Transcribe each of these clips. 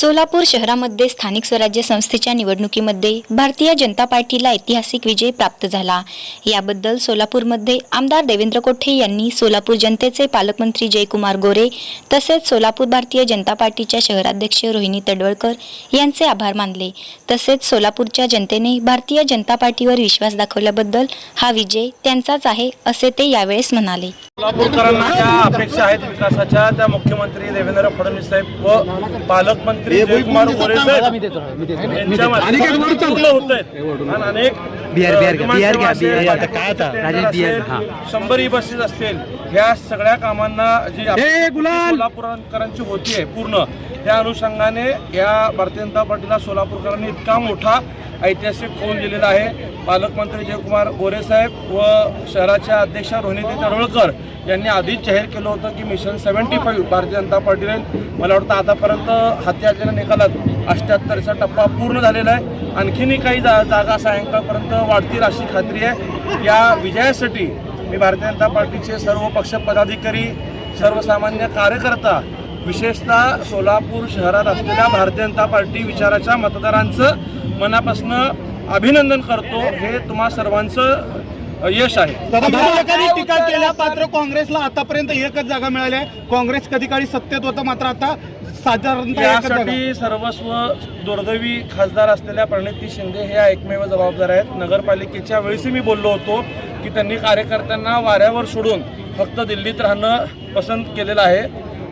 सोलापूर शहरामध्ये स्थानिक स्वराज्य संस्थेच्या निवडणुकीमध्ये भारतीय जनता पार्टीला ऐतिहासिक विजय प्राप्त झाला. याबद्दल सोलापूरमध्ये आमदार देवेंद्र कोठे यांनी सोलापूर जनतेचे पालकमंत्री जयकुमार गोरे तसेच सोलापूर भारतीय जनता पार्टीच्या शहराध्यक्ष रोहिणी तडवळकर यांचे आभार मानले. तसेच सोलापूरच्या जनतेने भारतीय जनता पार्टीवर विश्वास दाखवल्याबद्दल हा विजय त्यांचाच आहे असे ते यावेळेस म्हणाले. सोलापूरकरांना ज्या अपेक्षा आहेत विकासाच्या त्या मुख्यमंत्री देवेंद्र फडणवीस साहेब व पालकमंत्री जयकुमार गोरे साहेब यांच्या माध्यमातून पूर्ण होत आहेत आणि अनेक बिहार- बिहार घ्या, बिहार घ्या, असेल, बिहार घ्या. आता पालिकेचे काय आता? टेंडर राजेश बिहार, असेल, हा. शंभर ई बसेस असतील ह्या सगळ्या कामांना जी! सोलापूरकरांची होती आहे पूर्ण त्या अनुषंगाने या भारतीय जनता पार्टीला सोलापूरकरांनी इतका मोठा ऐतिहासिक फोन दिलेला आहे पालकमंत्री जयकुमार गोरे साहेब व शहराच्या अध्यक्षा रोहिणी तडवळकर यांनी आधीच जाहीर केलं होतं की mission seventy five Bharatiya Janata पार्टीने मला वाटतं आतापर्यंत हाती आलेल्या निकालात अष्ट्याहत्तरचा टप्पा पूर्ण झालेला आहे. आणखीनही काही जा जागा सायंकाळपर्यंत वाढतील अशी खात्री आहे. या विजयासाठी मी भारतीय जनता पार्टीचे सर्व पक्ष पदाधिकारी सर्वसामान्य कार्यकर्ता विशेषतः सोलापूर शहरात असलेल्या भारतीय जनता पार्टी विचाराच्या मतदारांचं मनापासून अभिनंदन करतो. हे तुम्हा सर्वांचं यश आहे. विरोधकांनी टीका केल्या मात्र काँग्रेसला आतापर्यंत एकच जागा मिळाल्या काँग्रेस कधी काळी सत्तेत होतं मात्र आता साधारणतः एकच जागा. यासाठी सर्वस्व दुर्दैवी खासदार असलेल्या प्रणिती शिंदे हे एकमेव जबाबदार आहेत. नगरपालिकेच्या वेळेसही मी बोललो होतो की त्यांनी कार्यकर्त्यांना वाऱ्यावर सोडून फक्त दिल्लीत राहणं पसंत केलेलं आहे.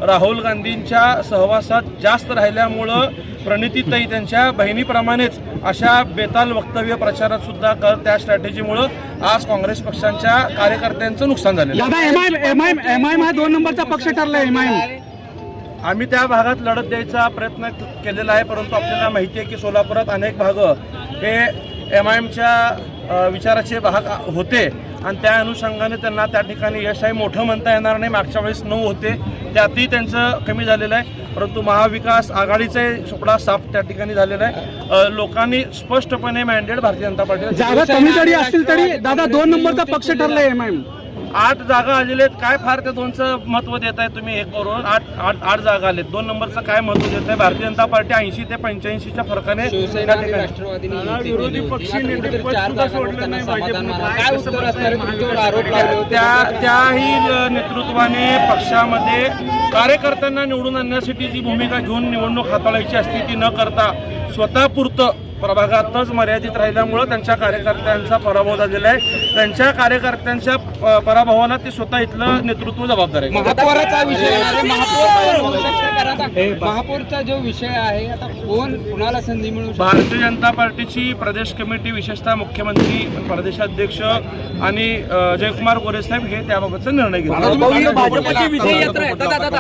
राहुल गांधींच्या सहवासात जास्त राहिल्यामुळं प्रणितीताई त्यांच्या बहिणीप्रमाणेच अशा बेताल वक्तव्य प्रचारात सुद्धा कर त्या स्ट्रॅटेजीमुळं आज काँग्रेस पक्षांच्या कार्यकर्त्यांचं नुकसान झालेलं आहे. दादा M I M I M I हा दोन नंबरचा पक्ष ठरला एम आय आम्ही त्या भागात लढत द्यायचा प्रयत्न केलेला आहे परंतु आपल्याला माहिती आहे की सोलापुरात अनेक भागं हे एम आय एमच्या विचाराचे भाग होते आणि त्या अनुषंगाने त्यांना त्या ठिकाणी यश आहे. मोठं म्हणता येणार नाही. मागच्या वेळेस नऊ होते. त्यातही त्यांचं कमी झालेलं आहे. परंतु महाविकास आघाडीचे सुपडा साफ त्या ठिकाणी झालेला आहे. लोकांनी स्पष्टपणे मॅन्डेट भारतीय जनता पार्टीला जागा कमी जरी असतील तरी दादा दोन नंबरचा पक्ष ठरला एम आय आठ जागा आलेले आहेत. काय फार त्या दोनचं महत्त्व देत आहे तुम्ही हे करून? आठ आठ आठ जागा आलेत. दोन नंबरचं काय महत्त्व देत आहे भारतीय जनता पार्टी ऐंशी ते पंच्याऐंशीच्या फरकाने विरोधी पक्ष नेते पद सुद्धा सोडलं नाही भाजपनं. काय कसं बसतंय? त्या त्याही नेतृत्वाने पक्षामध्ये कार्यकर्त्यांना निवडून आणण्यासाठी जी भूमिका घेऊन निवडणूक हाताळायची असते ती न करता स्वतःपुरतं प्रभागातच मर्यादित राहिल्यामुळं त्यांच्या कार्यकर्त्यांचा पराभव झालेला आहे. त्यांच्या कार्यकर्त्यांच्या पराभवाला ते स्वतः इथलं नेतृत्व जबाबदार आहे. महापौराचा विषय महापौरचा जो विषय आहे आता कोण कुणाला संधी मिळू शकते? भारतीय जनता पार्टीची प्रदेश कमिटी विशेषतः मुख्यमंत्री प्रदेशाध्यक्ष आणि जयकुमार गोरे साहेब हे त्याबाबतचा निर्णय घेतला भाजपची विजय यात्रा आहे. दादा दादा.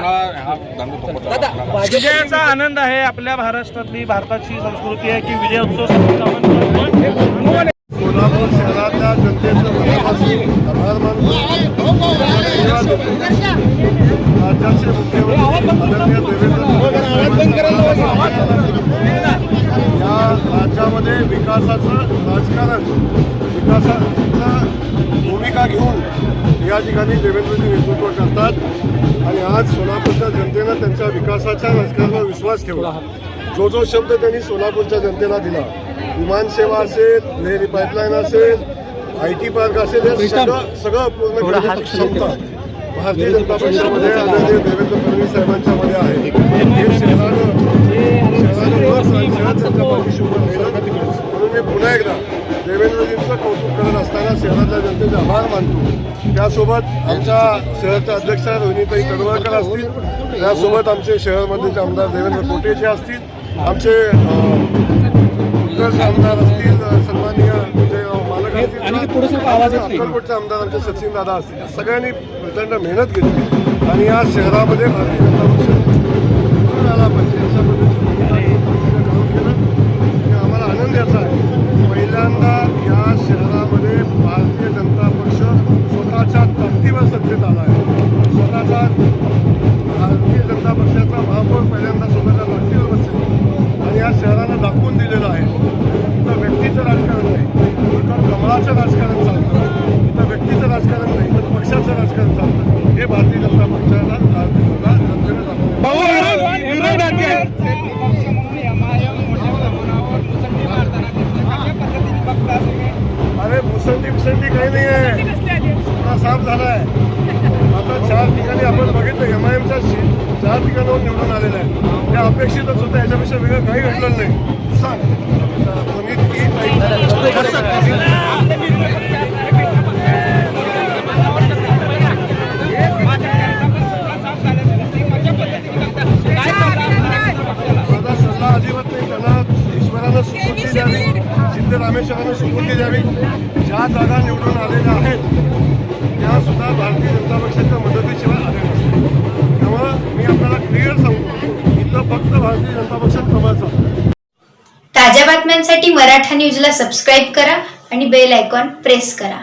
दादा. विजयाचा आनंद आहे आपल्या महाराष्ट्रातली भारताची संस्कृती आहे की विजय कोल्हापूर शहरातल्या जनतेचं मनापासून आभार मानतो राज्याचे मुख्यमंत्री आदरणीय देवेंद्र या राज्यामध्ये विकासाचं राजकारण विकासाचं भूमिका घेऊन या ठिकाणी देवेंद्रजी नेतृत्व करतात आणि आज सोलापूरच्या जनतेनं त्यांच्या विकासाच्या राजकारणावर विश्वास ठेवला जो जो शब्द त्यांनी सोलापूरच्या जनतेला दिला विमानसेवा असेल लेहरी पाईपलाईन असेल आय टी पार्क असेल हे सगळं सगळं पूर्ण क्षमता भारतीय जनता पक्षामध्ये आदरणीय देवेंद्र फडणवीस साहेबांच्या मध्ये आहे. हे शहरानं. म्हणून मी पुन्हा एकदा देवेंद्रजींचं कौतुक करत असताना शहरातल्या जनतेचे आभार मानतो. त्यासोबत आमच्या शहराच्या अध्यक्षा रोहिणीताई तडवळकर असतील. त्यासोबत आमचे शहरमधले आमदार देवेंद्र कोटेचे असतील. आमचे आमदार असतील सन्माननीय अक्कलकोटचे आमदार आमचे सचिन दादा असतील सगळ्यांनी प्रचंड मेहनत घेतली. आणि या शहरामध्ये भारतीय जनता पक्ष आला पाहिजे अशा पद्धतीने काम केलं? आणि आम्हाला आनंद याचा आहे. पहिल्यांदा या शहरामध्ये भारतीय शहराला दाखवून दिलेलं आहे. इथं व्यक्तीचं राजकारण नाही. इथं कमळा पक्षाचं राजकारण चालतं. इथं व्यक्तीचं राजकारण नाही तर पक्षाचं राजकारण चालतं. हे भारतीय जनता पक्षाला? अरे मुसंडी मुसंडी काही नाही आहे. साफ झालाय. आता चार ठिकाणी आपण बघितलं एम आय एमच्या चार ठिकाणावर निवडून आलेलं आहे. त्या अपेक्षितच होतं याच्यापेक्षा वेगळं काही घडलं नाही. सांग पुनीत की माझा सल्ला अजिबात नाही त्यांना ईश्वरानं सुपूर्ती द्यावी सिद्ध रामेश्वरानं सुपूर्ती द्यावी. ज्या जागा निवडून आलेल्या आहेत त्या सुद्धा भारतीय जनता पक्षाच्या मदतीशिवाय आल्या नसतील त्यामुळं मी आपल्याला क्लिअर सांगतो इथं फक्त भारतीय जनता पक्षात कमाचा ताज्या बातम्यांसाठी मराठा न्यूजला सबस्क्राईब करा आणि बेल आयकॉन प्रेस करा.